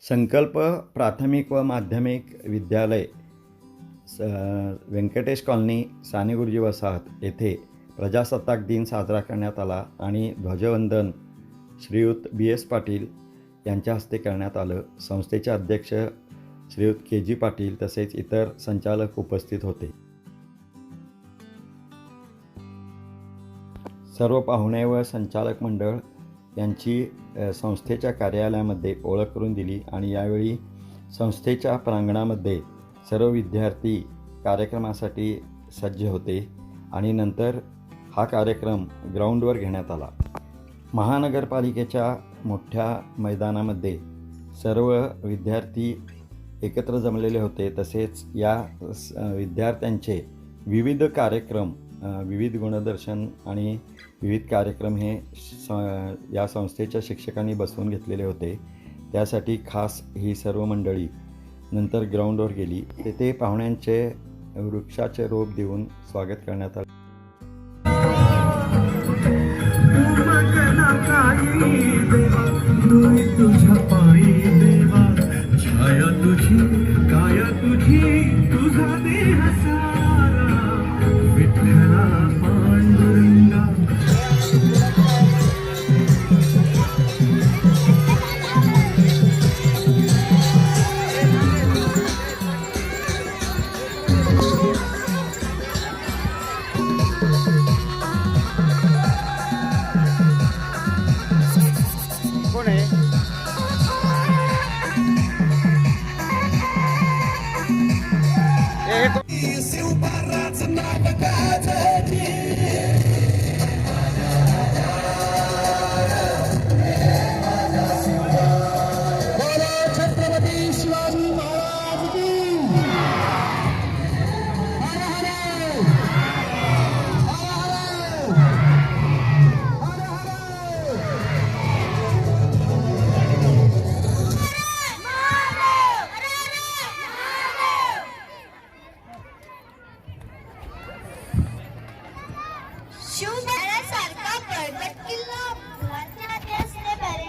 संकल्प प्राथमिक व माध्यमिक विद्यालय स व्यंकटेश कॉलनी साने गुरुजी वसाहत येथे प्रजासत्ताक दिन साजरा करण्यात आला आणि ध्वजवंदन श्रीयुत बी. एस. पाटील यांच्या हस्ते करण्यात आलं. संस्थेचे अध्यक्ष श्रीयुत के. जी. पाटील तसेच इतर संचालक उपस्थित होते. सर्व पाहुणे व संचालक मंडळ यांची संस्थेच्या कार्यालयामध्ये ओळख करून दिली आणि यावेळी संस्थेच्या प्रांगणामध्ये सर्व विद्यार्थी कार्यक्रमासाठी सज्ज होते आणि नंतर हा कार्यक्रम ग्राउंडवर घेण्यात आला. महानगरपालिकेच्या मोठ्या मैदानामध्ये सर्व विद्यार्थी एकत्र जमलेले होते. तसेच या स- विद्यार्थ्यांचे विविध कार्यक्रम विविध गुणदर्शन आणि विविध कार्यक्रम हे स या संस्थेच्या शिक्षकांनी बसवून घेतलेले होते. त्यासाठी खास ही सर्व मंडळी नंतर ग्राउंडवर गेली. तेथे पाहुण्यांचे वृक्षाचे रोप देऊन स्वागत करण्यात आले. छाया तुझी काया तुझी तुझा देह शिवसारखा पर्वत किल्ला असणे बरे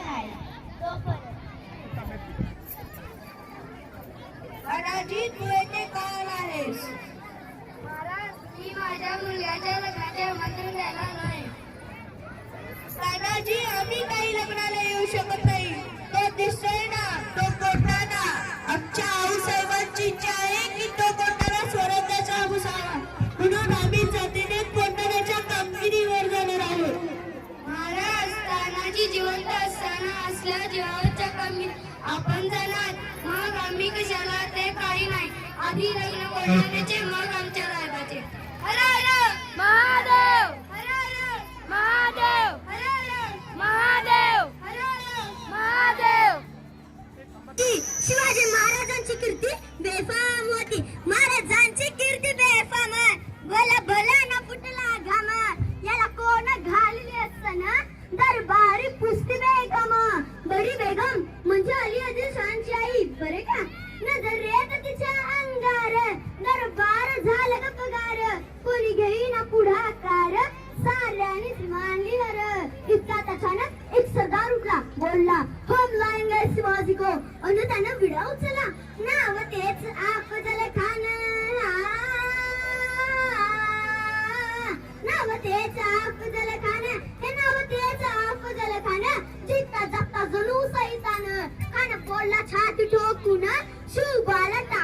तू आहेस महाराज मी माझ्या मुलग्याच्या लग्नाचे आमंत्रण द्यायला नाही असताना असल्या कमी. आपण जाणार. मग आम्ही कशाला? ते काही नाही. आधी लग्न कोटाण्याचे मग आमच्या रायबाचे अरे अरे! को अन त्यानं विडा उचलला नाव तेच आप अफजल खान नाव तेच आप अफजल खान. हे नाव तेच आप अफजल खान. जिता जगता जणू सैतान. खान बोलला छाती ठोकून शिवबाला टाकतो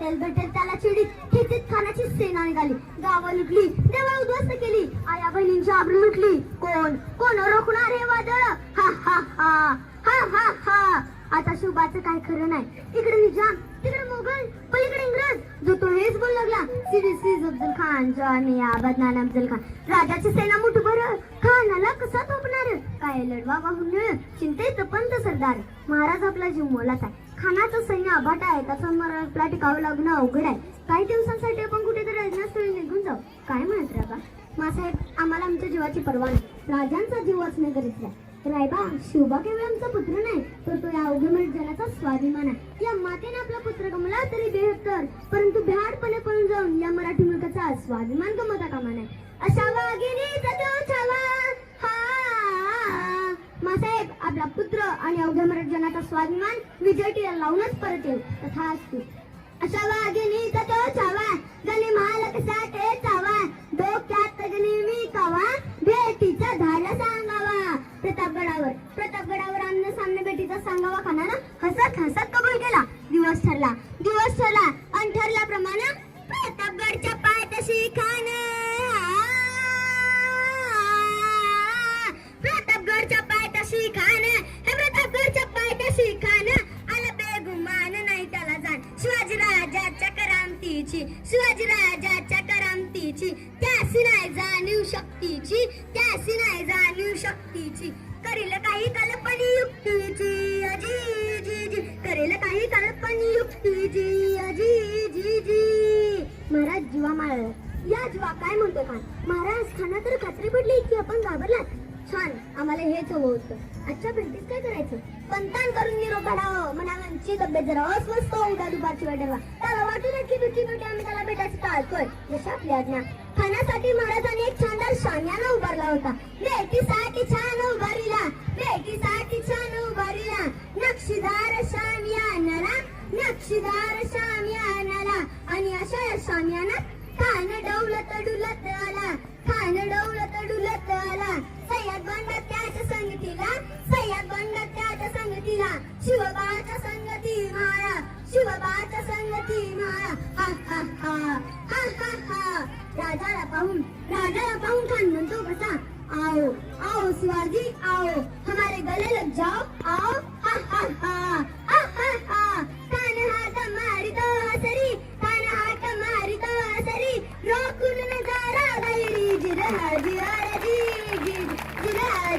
वाटेल भेटेल त्याला चिडीत. खिचीत खानाची सेना निघाली. गावं लुटली. देवळ उद्ध्वस्त केली. आया बहिणींची आबरू लुटली. कोण? कोण रोखणार हे वादळ? हा हा हा. हा हा हा. आता शुभाचं काय खरं नाही. इकडे निजाम तिकडे मोगल पलीकडे इंग्रज. जो तो हेच बोल लागला. सिरी सीज अफजल खान जानिया बदनान अफजल खान. राजाची सेना मुठभर. खानाला कसा थोपणार? काय लढवा वाहून चिंतेत पंत सरदार. महाराज आपला जीव मोलाचा आहे. खानाचा सैन्य अभाट आहे. त्याचा आपला टिकावं लागणं अवघड आहे. काही दिवसांसाठी आपण कुठेतरी राजनास्थळी निघून जाऊ. काय म्हणत राबा मासाहेब आम्हाला आमच्या जीवाची पर्वा नाही. राजांचा जीव वाचणे गरजेचं आहे. रायबा शिवबा केवळ आमचा पुत्र नाही तर तो या अवघ्या जनाचा स्वाभिमान आहे. या मातेने आपला पुत्र गमला तरी बेहत्तर परंतु भ्याडपणे पळून जाऊन या मराठी मुलगाचा स्वाभिमान गमता कामा नाही अशा वाघिणीचा तो छावा हा मासाहेब आपला पुत्र आणि अवघ्या स्वाभिमान विजय लावूनच परत येईल तथा असतो अशा वाघिनी तो हवा गणी महालक साठे चावा डोक्यात नेहमी कवा भेटीचा धाडा सांगावा. प्रतापगडावर प्रतापगडावर अन्न सामने भेटीचा सांगावा खानानं हसत हसत कबूल केला. दिवस ठरला दिवस ठरला. या जीवा काय म्हणतो खान महाराज खाना तर खात्री पडली की आपण घाबरलात. छान आम्हाला हेच हवं होतं. आजच्या भेटीत काय करायचं? पंतान करून निरोप काढावं. मनाची तब्येत जरा अस्वस्थ होऊ दुपारची वाटेवा त्याला वाटू नक्की दुःखी भेटी आम्ही त्याला भेटायचं टाळतोय जशी आपली आज्ञा. खाण्यासाठी महाराजांनी एक छानदार शान्याला उभारला होता. भेटीसाठी छान उभारीला. भेटीसाठी छान उभारीला. नक्षीदार शामियानाला नक्षीदार शामियानाला आणि अशा या शामियानात खाणं डौलत डुलत आला खान डौलत डुलत आला सय्यद बंडात त्याच्या संगतीला सय्यद बंडात त्याच्या संगतीला. शिवबाच्या संगती मारा शिवबाच्या संगती मारा हा हा हा हा हा हा. राजाला पाहून राजाला पाहून खान म्हणतो कसा आओ आओ शिवाजी आओ. हमारे गले लग जाओ आओ.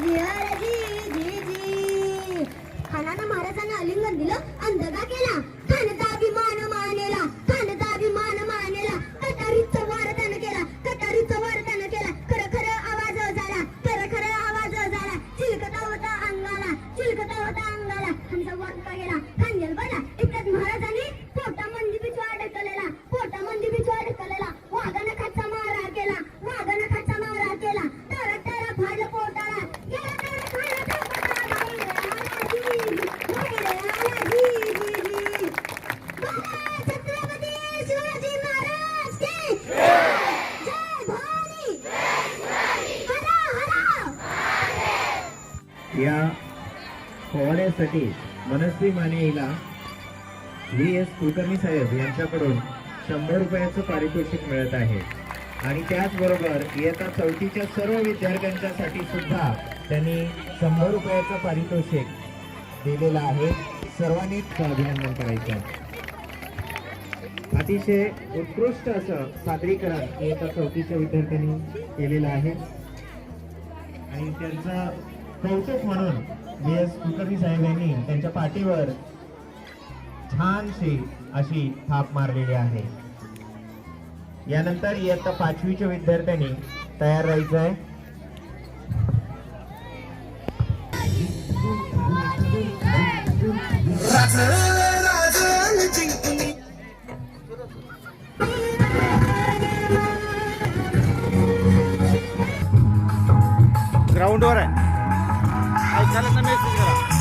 जिरा जिरा जी जी खानानं महाराजांना आलिंगन दिलं अंधगा केला. खानचा अभिमान मानेला खानचा अभिमान मानेला. कटारीचा वार त्यानं केला कटारीचा वार त्यानं केला. खरं खरं आवाज झाला खरं खरं आवाज झाला. चिलकता होता अंगाला चिलकता होता अंगाला. खानचा वार गेला खान गेल बघा इतक्यात महाराजांनी पोटा मंदी पिछवा अडकलेला पोटा मंदी पिछवा अडकलेला वाघानं खाचा मारा केला वाघानं खाचा मारा केला तर तर फाडलं पोटाला गेला तर फाडलं पोटाला बाई रे, आला जी, बाई रे, आला जी, जी, जी. बोला छत्रपती शिवाजी महाराज की जय भवानी हरा हरा या करण्यासाठी मनस्वी माने हिला व्ही एस कुलकर्णी साहेब यांच्याकडून शंभर रुपयाचं पारितोषिक मिळत आहे. आणि त्याचबरोबर इयत्ता चौथीच्या सर्व विद्यार्थ्यांच्यासाठी सुद्धा त्यांनी शंभर रुपयाचं पारितोषिक दिलेलं आहे. सर्वांनीच अभिनंदन करायचं. अतिशय उत्कृष्ट असं सादरीकरण इयत्ता चौथीच्या विद्यार्थ्यांनी केलेलं आहे. आणि त्यांचं कौतुक म्हणून व्ही एस कुलकर्णी साहेब यांनी त्यांच्या पाठीवर छानशी अशी थाप मारलेली आहे. यानंतर इयत्ता पाचवीच्या विद्यार्थ्यांनी तयार राहायचं आहे. ग्राउंड वर ग्राउंडवर आहे. ऐकायला मेसेज करा